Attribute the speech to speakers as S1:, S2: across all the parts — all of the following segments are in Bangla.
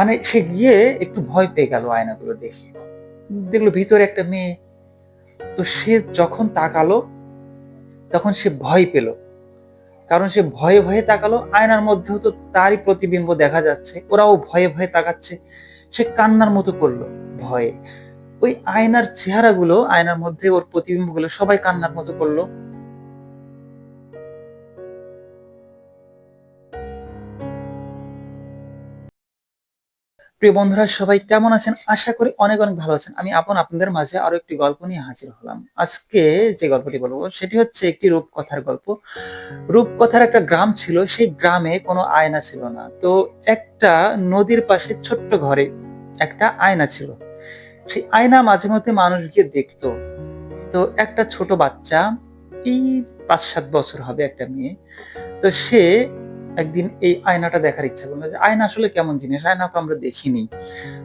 S1: মানে সে গিয়ে একটু ভয় পেয়ে গেল আয়নাগুলো দেখে। দেখল ভিতরে একটা মেয়ে। তো সে যখন তাকালো, তখন সে ভয় পেল। কারণ সে ভয়ে ভয়ে তাকালো। আয়নার মধ্যেও তো তারই প্রতিবিম্ব দেখা যাচ্ছে। ওরাও ভয়ে ভয়ে তাকাচ্ছে। সে কান্নার মতো করল ভয়ে। ওই আয়নার চেহারাগুলো, আয়নার মধ্যে ওর প্রতিবিম্বগুলো সবাই কান্নার মতো করল। প্রিয় বন্ধুরা, সবাই কেমন আছেন? আশা করি অনেক অনেক ভালো আছেন। আমি আপন আপনাদের মাঝে আরও একটি গল্প নিয়ে হাজির হলাম। আজকে যে গল্পটি বলব, সেটি হচ্ছে একটি রূপকথার গল্প। রূপকথার একটা গ্রাম ছিল, সেই গ্রামে কোনো আয়না ছিল না। তো একটা নদীর পাশে ছোট্ট ঘরে একটা আয়না ছিল। সেই আয়না মাঝে মধ্যে মানুষ গিয়ে দেখতো। তো একটা ছোট বাচ্চা, এই পাঁচ সাত বছর হবে একটা মেয়ে, তো সে একদিন এই আয়নাটা দেখার ইচ্ছা করল যে, আয়না আসলে কেমন জিনিস? আয়না তো আমরা দেখিনি।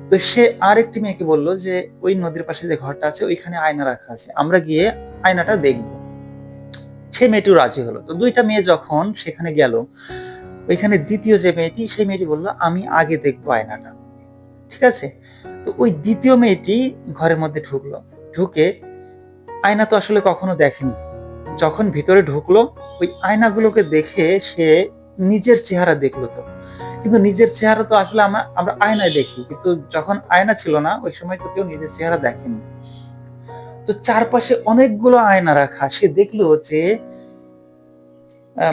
S1: তো সে আর একটি মেয়েকে বলল যে, ওই নদীর পাশে যে ঘরটা আছে, ওইখানে আয়না রাখা আছে। আমরা গিয়ে আয়নাটা দেখব। সে মেয়েটিও রাজি হলো। তো দুইটা মেয়ে যখন সেখানে গেল, ওইখানে দ্বিতীয় যে মেয়েটি, সেই মেয়েটি বলল, আমি আগে দেখব আয়নাটা। ঠিক আছে? তো ওই দ্বিতীয় মেয়েটি ঘরের মধ্যে ঢুকলো। ঢুকে আয়না তো আসলে কখনো দেখেনি। যখন ভিতরে ঢুকলো, ওই আয়নাগুলোকে দেখে সে নিজের চেহারা দেখল তো। কিন্তু নিজের চেহারা তো আসলে আমরা আমরা আয়নায় দেখি। কিন্তু যখন আয়না ছিল না, ওই সময় তো কেউ নিজের চেহারা দেখেনি। তো চারপাশে অনেকগুলো আয়না রাখা, সে দেখল যে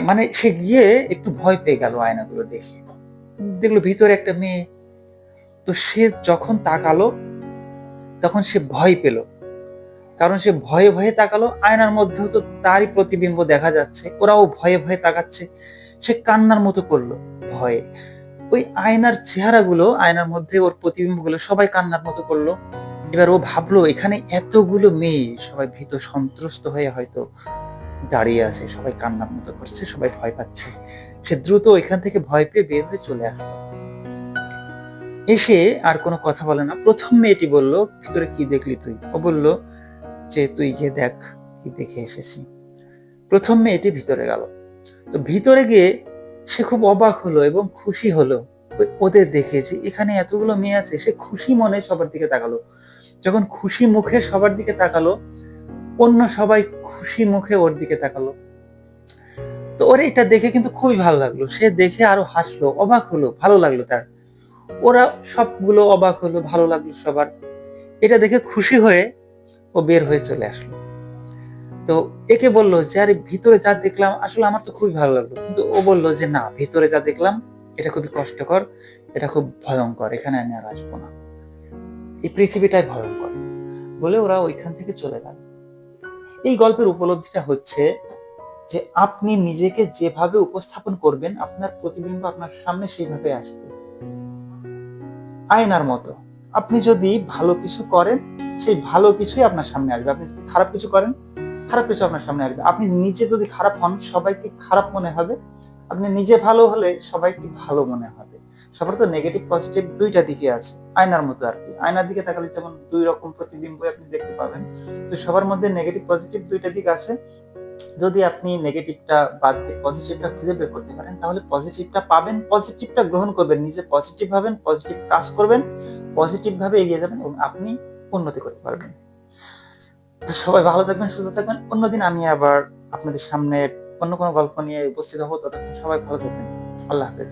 S1: মানে সে গিয়ে একটু ভয় পেয়ে গেল আয়নাগুলো দেখে। দেখল ভিতরে একটা মেয়ে। তো সে যখন তাকালো, তখন সে ভয় পেল। কারণ সে ভয়ে ভয়ে তাকালো। আয়নার মধ্যেও তো তারই প্রতিবিম্ব দেখা যাচ্ছে। ওরাও ভয়ে ভয়ে তাকাচ্ছে। সে কান্নার মতো করল ভয়ে। ওই আয়নার চেহারাগুলো, আয়নার মধ্যে ওর প্রতিবিম্বগুলো সবাই কান্নার মতো করল। এবার ও ভাবলো, এখানে এতগুলো মেয়ে, সবাই ভীত, সন্ত্রস্ত হয়ে হয়তো দাঁড়িয়ে আছে, সবাই কান্নার মতো করছে, সবাই ভয় পাচ্ছে। সে দ্রুত ওইখান থেকে ভয় পেয়ে বের হয়ে চলে আসলো। এসে আর কোনো কথা বলে না। প্রথম মেয়েটি বলল, ভিতরে কি দেখলি তুই? ও বলল, যে তুই গিয়ে দেখ, কি দেখে এসেছি। প্রথম মেয়েটি ভিতরে গেল। তো ভিতরে গিয়ে সে খুব অবাক হলো এবং খুশি হলো। ওদের দেখে যে এখানে এতগুলো মেয়ে আছে, সে খুশি মনে সবার দিকে তাকালো। যখন খুশি মুখে সবার দিকে তাকালো, অন্য সবাই খুশি মুখে ওর দিকে তাকালো। তো ওর এটা দেখে কিন্তু খুবই ভালো লাগল। সে দেখে আরও হাসলো, অবাক হলো, ভালো লাগল তার। ওরা সবগুলো অবাক হলো, ভালো লাগল সবার। এটা দেখে খুশি হয়ে ও বের হয়ে চলে আসলো। তো একে বলল যে, আরে, ভিতরে যা দেখলাম, আসলে আমার তো খুবই ভালো লাগল। কিন্তু ও বলল যে, না, ভিতরে যা দেখলাম, এটা খুবই কষ্টকর, এটা খুব ভয়ঙ্কর, এখানে আমি আর আসব না। এই পৃথিবীটাই ভয়ঙ্কর। বলে ওরা ওইখান থেকে চলে গেল। এই গল্পের উপলব্ধিটা হচ্ছে যে, আপনি নিজেকে যেভাবে উপস্থাপন করবেন, আপনার প্রতিবিম্ব আপনার সামনে সেইভাবে আসবে। আয়নার মতো। আপনি যদি ভালো কিছু করেন, সেই ভালো কিছুই আপনার সামনে আসবে। আপনি যদি খারাপ কিছু করেন খারাপ কিছু আপনার সামনে আসবে। আপনি নিজে যদি খারাপ হন, সবাইকে খারাপ মনে হবে। আপনি নিজে ভালো হলে সবাইকে ভালো মনে হবে। সবার তো নেগেটিভ পজিটিভ দুইটা দিকে আছে, আয়নার মতো আর কি। আয়নার দিকে তাকালে যেমন দুই রকম প্রতিবিম্ব আপনি দেখতে পাবেন। তো সবার মধ্যে নেগেটিভ পজিটিভ দুইটা দিক আছে। যদি আপনি নেগেটিভটা বাদ দিয়ে পজিটিভটা খুঁজে বের করতে পারেন, তাহলে পজিটিভটা পাবেন পজিটিভটা গ্রহণ করবেন। নিজে পজিটিভ ভাবেন পজিটিভ কাজ করবেন পজিটিভ ভাবে এগিয়ে যাবেন এবং আপনি উন্নতি করতে পারবেন। তো সবাই ভালো থাকবেন, সুস্থ থাকবেন। অন্যদিন আমি আবার আপনাদের সামনে অন্য কোনো গল্প নিয়ে উপস্থিত হব। ততক্ষণ সবাই ভালো থাকবেন। আল্লাহ হাফেজ।